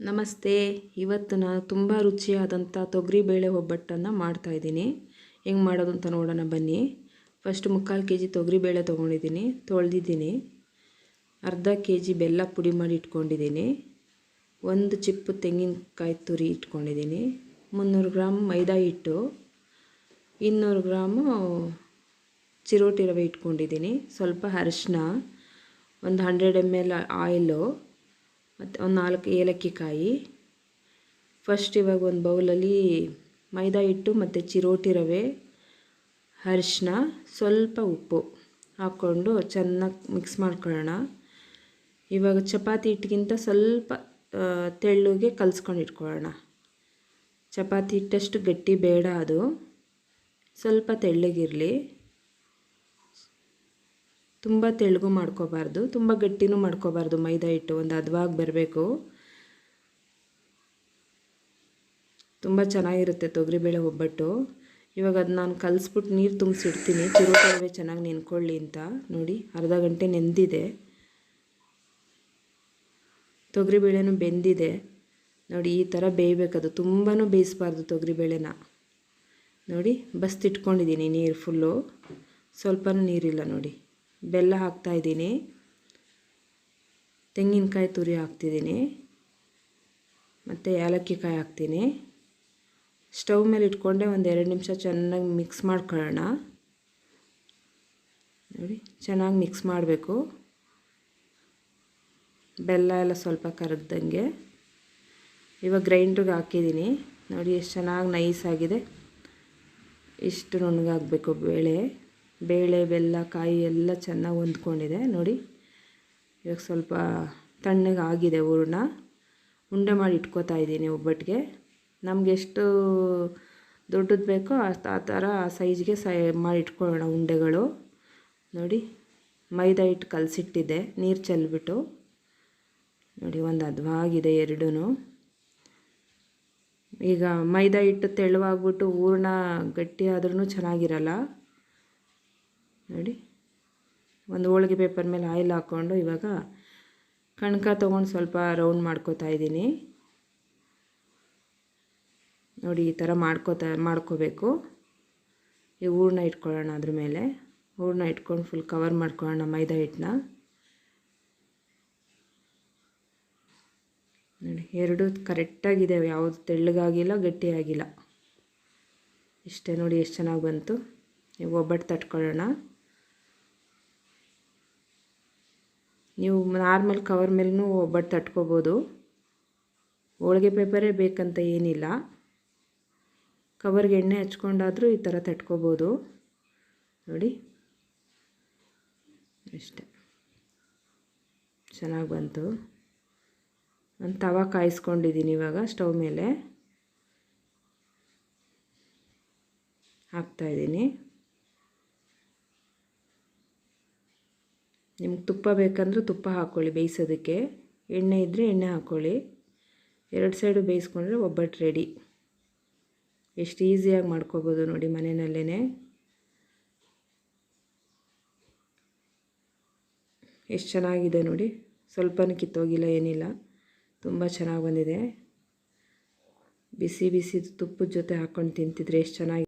ನಮಸ್ತೆ. ಇವತ್ತು ನಾನು ತುಂಬ ರುಚಿಯಾದಂಥ ತೊಗರಿಬೇಳೆ ಒಬ್ಬಟ್ಟನ್ನು ಮಾಡ್ತಾಯಿದ್ದೀನಿ ಹೆಂಗೆ ಮಾಡೋದು ಅಂತ ನೋಡೋಣ ಬನ್ನಿ. ಫಸ್ಟ್ ಮುಕ್ಕಾಲು ಕೆ ಜಿ ತೊಗರಿಬೇಳೆ ತೊಗೊಂಡಿದ್ದೀನಿ. ತೊಳೆದಿದ್ದೀನಿ. ಅರ್ಧ ಕೆ ಜಿ ಬೆಲ್ಲ ಪುಡಿ ಮಾಡಿ ಇಟ್ಕೊಂಡಿದ್ದೀನಿ. ಒಂದು ಚಿಪ್ಪು ತೆಂಗಿನಕಾಯಿ ತುರಿ ಇಟ್ಕೊಂಡಿದ್ದೀನಿ. ಮುನ್ನೂರು ಗ್ರಾಮ್ ಮೈದಾ ಹಿಟ್ಟು. ಇನ್ನೂರು ಗ್ರಾಮು ಚಿರೋಟಿ ರವೆ ಇಟ್ಕೊಂಡಿದ್ದೀನಿ. ಸ್ವಲ್ಪ ಅರಿಶಿನ ಒಂದು ಹಂಡ್ರೆಡ್ ಎಂ ಎಲ್ ಆಯಿಲು. ಮತ್ತು ಒಂದು ನಾಲ್ಕು ಏಲಕ್ಕಿ ಕಾಯಿ ಫಸ್ಟ್ ಇವಾಗ ಒಂದು ಬೌಲಲ್ಲಿ ಮೈದಾ ಹಿಟ್ಟು ಮತ್ತು ಚಿರೋಟಿ ರವೆ ಅರಿಶಿನ ಸ್ವಲ್ಪ ಉಪ್ಪು ಹಾಕ್ಕೊಂಡು ಚೆನ್ನಾಗಿ ಮಿಕ್ಸ್ ಮಾಡ್ಕೊಳ್ಳೋಣ. ಇವಾಗ ಚಪಾತಿ ಹಿಟ್ಟಿಗಿಂತ ಸ್ವಲ್ಪ ತೆಳ್ಳಗೆ ಕಲಿಸ್ಕೊಂಡು ಇಟ್ಕೊಳ್ಳೋಣ. ಚಪಾತಿ ಹಿಟ್ಟಷ್ಟು ಗಟ್ಟಿ ಬೇಡ ಅದು. ಸ್ವಲ್ಪ ತೆಳ್ಳಗಿರಲಿ. ತುಂಬ ತೆಳುಗು ಮಾಡ್ಕೋಬಾರ್ದು, ತುಂಬ ಗಟ್ಟಿನೂ ಮಾಡ್ಕೋಬಾರ್ದು ಮೈದಾ ಹಿಟ್ಟು, ಒಂದು ಹದವಾಗಿ ಬರಬೇಕು. ತುಂಬ ಚೆನ್ನಾಗಿರುತ್ತೆ ತೊಗರಿಬೇಳೆ ಒಬ್ಬಟ್ಟು. ಇವಾಗ ಅದು ನಾನು ಕಲಿಸ್ಬಿಟ್ಟು ನೀರು ತುಂಬಿಸಿಡ್ತೀನಿ ಚಿರೋಟೆ ಚೆನ್ನಾಗಿ ನೆನ್ಕೊಳ್ಳಿ ಅಂತ. ನೋಡಿ, ಅರ್ಧ ಗಂಟೆ ನೆಂದಿದೆ. ತೊಗರಿಬೇಳೆನೂ ಬೆಂದಿದೆ. ನೋಡಿ, ಈ ಥರ ಬೇಯಬೇಕದು. ತುಂಬಾ ಬೇಯಿಸ್ಬಾರ್ದು ತೊಗರಿಬೇಳೆನ. ನೋಡಿ, ಬಸ್ತಿಟ್ಕೊಂಡಿದ್ದೀನಿ ನೀರು ಫುಲ್ಲು. ಸ್ವಲ್ಪನೂ ನೀರಿಲ್ಲ ನೋಡಿ. ಬೆಲ್ಲ ಹಾಕ್ತಾಯಿದ್ದೀನಿ ತೆಂಗಿನಕಾಯಿ ತುರಿ ಹಾಕ್ತಿದ್ದೀನಿ. ಮತ್ತು ಏಲಕ್ಕಿ ಕಾಯಿ ಹಾಕ್ತೀನಿ. ಸ್ಟವ್ ಮೇಲೆ ಇಟ್ಕೊಂಡೆ ಒಂದು ಎರಡು ನಿಮಿಷ ಚೆನ್ನಾಗಿ ಮಿಕ್ಸ್ ಮಾಡ್ಕೊಳ್ಳೋಣ. ನೋಡಿ, ಚೆನ್ನಾಗಿ ಮಿಕ್ಸ್ ಮಾಡಬೇಕು. ಬೆಲ್ಲ ಎಲ್ಲ ಸ್ವಲ್ಪ ಕರಗ್ದಂಗೆ. ಇವಾಗ ಗ್ರೈಂಡ್ರಿಗೆ ಹಾಕಿದ್ದೀನಿ. ನೋಡಿ, ಎಷ್ಟು ಚೆನ್ನಾಗಿ ನೈಸ್ ಆಗಿದೆ. ಇಷ್ಟು ನುಣ್ಣಗಾಗಬೇಕು ಬೇಳೆ. ಬೇಳೆ, ಬೆಲ್ಲ, ಕಾಯಿ ಎಲ್ಲ ಚೆನ್ನಾಗಿ ಹೊಂದ್ಕೊಂಡಿದೆ. ನೋಡಿ, ಇವಾಗ ಸ್ವಲ್ಪ ತಣ್ಣಗೆ ಆಗಿದೆ ಹೂರ್ಣ. ಉಂಡೆ ಮಾಡಿ ಇಟ್ಕೋತಾ ಇದ್ದೀನಿ ಒಬ್ಬಟ್ಟಿಗೆ. ನಮ್ಗೆ ಎಷ್ಟು ದೊಡ್ಡದು ಬೇಕೋ ಆ ಥರ ಆ ಸೈಜ್ಗೆ ಸೈ ಮಾಡಿ ಇಟ್ಕೊಳ್ಳೋಣ ಉಂಡೆಗಳು. ನೋಡಿ, ಮೈದಾ ಹಿಟ್ಟು ಕಲಸಿಟ್ಟಿದ್ದೆ, ನೀರು ಚೆಲ್ಬಿಟ್ಟು. ನೋಡಿ, ಒಂದು ಅದ್ವಾಗಿದೆ ಎರಡೂ ಈಗ ಮೈದಾ ಹಿಟ್ಟು ತೆಳುವಾಗ್ಬಿಟ್ಟು ಹೂರ್ಣ ಗಟ್ಟಿ ಆದ್ರೂ ಚೆನ್ನಾಗಿರಲ್ಲ. ನೋಡಿ. ಒಂದು ಹೋಳಿಗೆ ಪೇಪರ್ ಮೇಲೆ ಆಯಿಲ್ ಹಾಕ್ಕೊಂಡು ಇವಾಗ ಕಣಕ ತೊಗೊಂಡು ಸ್ವಲ್ಪ ರೌಂಡ್ ಮಾಡ್ಕೋತಾ ಇದ್ದೀನಿ. ನೋಡಿ, ಈ ಥರ ಮಾಡ್ಕೋತಾ, ಮಾಡ್ಕೋಬೇಕು. ಈ ಹೂರ್ಣ ಇಟ್ಕೊಳ್ಳೋಣ ಅದ್ರ ಮೇಲೆ. ಹೂರ್ಣ ಇಟ್ಕೊಂಡು ಫುಲ್ ಕವರ್ ಮಾಡ್ಕೊಳ್ಳೋಣ ಮೈದಾ ಹಿಟ್ಟನ್ನ. ನೋಡಿ, ಎರಡು ಕರೆಕ್ಟಾಗಿದೆ. ಯಾವುದು ತೆಳ್ಳಗಾಗಿಲ್ಲ, ಗಟ್ಟಿಯಾಗಿಲ್ಲ. ಇಷ್ಟೇ ನೋಡಿ, ಎಷ್ಟು ಚೆನ್ನಾಗಿ ಬಂತು. ಒಬ್ಬಟ್ಟು ತಟ್ಕೊಳ್ಳೋಣ. ನೀವು ನಾರ್ಮಲ್ ಕವರ್ ಮೇಲೂ ಒಬ್ಬಟ್ಟು ತಟ್ಕೋಬೋದು. ಹೋಳಿಗೆ ಪೇಪರೇ ಬೇಕಂತ ಏನಿಲ್ಲ. ಕವರ್ಗೆ ಎಣ್ಣೆ ಹಚ್ಕೊಂಡಾದರೂ ಈ ಥರ ತಟ್ಕೋಬೋದು. ನೋಡಿ. ಅಷ್ಟೆ. ಚೆನ್ನಾಗಿ ಬಂತು. ನಾನು ತವ ಕಾಯಿಸ್ಕೊಂಡಿದ್ದೀನಿ ಇವಾಗ ಸ್ಟವ್ ಮೇಲೆ. ಹಾಕ್ತಾಯಿದ್ದೀನಿ ನಿಮ್ಗೆ ತುಪ್ಪ ಬೇಕಂದ್ರೆ ತುಪ್ಪ ಹಾಕ್ಕೊಳ್ಳಿ ಬೇಯಿಸೋದಕ್ಕೆ. ಎಣ್ಣೆ ಇದ್ದರೆ ಎಣ್ಣೆ ಹಾಕ್ಕೊಳ್ಳಿ ಎರಡು ಸೈಡು ಬೇಯಿಸ್ಕೊಂಡ್ರೆ ಒಬ್ಬಟ್ಟು ರೆಡಿ. ಎಷ್ಟು ಈಸಿಯಾಗಿ ಮಾಡ್ಕೋಬೋದು ನೋಡಿ ಮನೆಯಲ್ಲೇ. ಎಷ್ಟು ಚೆನ್ನಾಗಿದೆ ನೋಡಿ. ಸ್ವಲ್ಪನೂ ಕಿತ್ತೋಗಿಲ್ಲ, ಏನಿಲ್ಲ. ತುಂಬ ಚೆನ್ನಾಗಿ ಬಂದಿದೆ. ಬಿಸಿ ಬಿಸಿ ತುಪ್ಪದ ಜೊತೆ ಹಾಕ್ಕೊಂಡು ತಿಂತಿದ್ರೆ ಎಷ್ಟು ಚೆನ್ನಾಗಿ